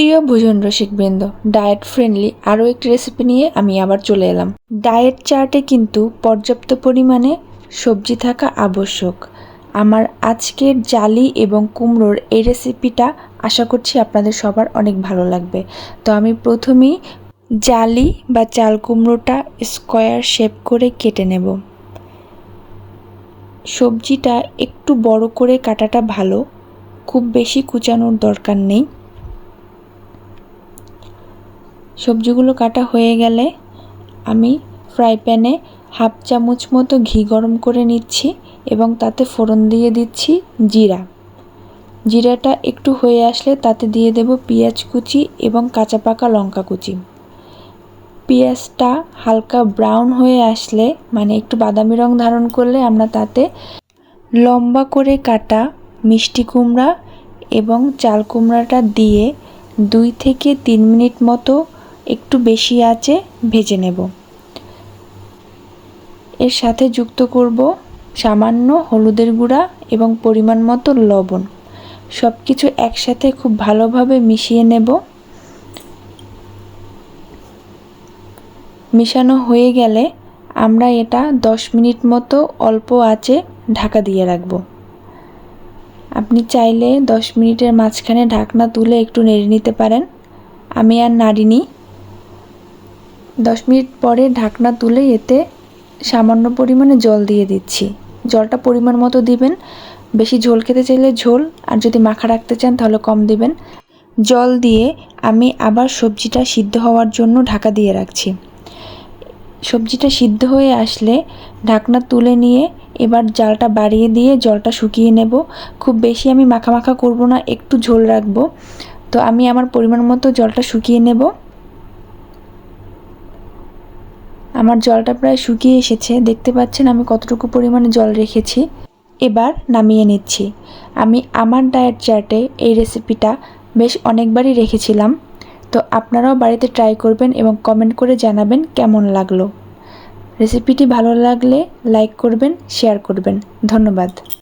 প্রিয় ভোজন রসিকবৃন্দ diet friendly আরও একটি রেসিপি নিয়ে আমি আবার চলে এলাম। ডায়েট চার্টে কিন্তু পর্যাপ্ত পরিমাণে সবজি থাকা আবশ্যক। আমার আজকের জালি এবং কুমড়োর এই রেসিপিটা আশা করছি আপনাদের সবার অনেক ভালো লাগবে। তো আমি প্রথমেই জালি বা চাল কুমড়োটা স্কোয়ার শেপ করে কেটে নেব। সবজিটা একটু বড় করে কাটাটা ভালো, খুব বেশি কুচানোর দরকার নেই। সবজিগুলো কাটা হয়ে গেলে আমি ফ্রাই প্যানে হাফ চামচ মতো ঘি গরম করে নিচ্ছি এবং তাতে ফোড়ন দিয়ে দিচ্ছি জিরা। জিরাটা একটু হয়ে আসলে তাতে দিয়ে দেব পেঁয়াজ কুচি এবং কাঁচা পাকা লঙ্কা কুচি। পেঁয়াজটা হালকা ব্রাউন হয়ে আসলে মানে একটু বাদামি রং ধারণ করলে আমরা তাতে লম্বা করে কাটা মিষ্টি কুমড়া এবং চাল কুমড়াটা দিয়ে দুই থেকে তিন মিনিট মতো একটু বেশি আঁচে ভেজে নেব। এর সাথে যুক্ত করব সামান্য হলুদের গুঁড়া এবং পরিমাণ মতো লবণ। সব কিছু একসাথে খুব ভালোভাবে মিশিয়ে নেব। মিশানো হয়ে গেলে আমরা এটা দশ মিনিট মতো অল্প আঁচে ঢাকা দিয়ে রাখব। আপনি চাইলে দশ মিনিটের মাঝখানে ঢাকনা তুলে একটু নেড়ে নিতে পারেন। আমি আর নাড়িনি। দশ মিনিট পরে ঢাকনা তুলে এতে সামান্য পরিমাণে জল দিয়ে দিচ্ছি। জলটা পরিমাণ মতো দিবেন। বেশি ঝোল খেতে চাইলে ঝোল, আর যদি মাখা রাখতে চান তাহলে কম দিবেন। জল দিয়ে আমি আবার সবজিটা সিদ্ধ হওয়ার জন্য ঢাকা দিয়ে রাখছি। সবজিটা সিদ্ধ হয়ে আসলে ঢাকনা তুলে নিয়ে এবার জালটা বাড়িয়ে দিয়ে জলটা শুকিয়ে নেব। খুব বেশি আমি মাখা মাখা করব না, একটু ঝোল রাখব। তো আমি আমার পরিমাণ মতো জলটা শুকিয়ে নেব। আমার জলটা প্রায় শুকিয়ে এসেছে। দেখতে পাচ্ছেন আমি কতটুকু পরিমাণে জল রেখেছি। এবার নামিয়ে নিচ্ছি। আমি আমার ডায়েট চার্টে এই রেসিপিটা বেশ অনেকবারই রেখেছিলাম। তো আপনারাও বাড়িতে ট্রাই করবেন এবং কমেন্ট করে জানাবেন কেমন লাগল। রেসিপিটি ভালো লাগলে লাইক করবেন, শেয়ার করবেন। ধন্যবাদ।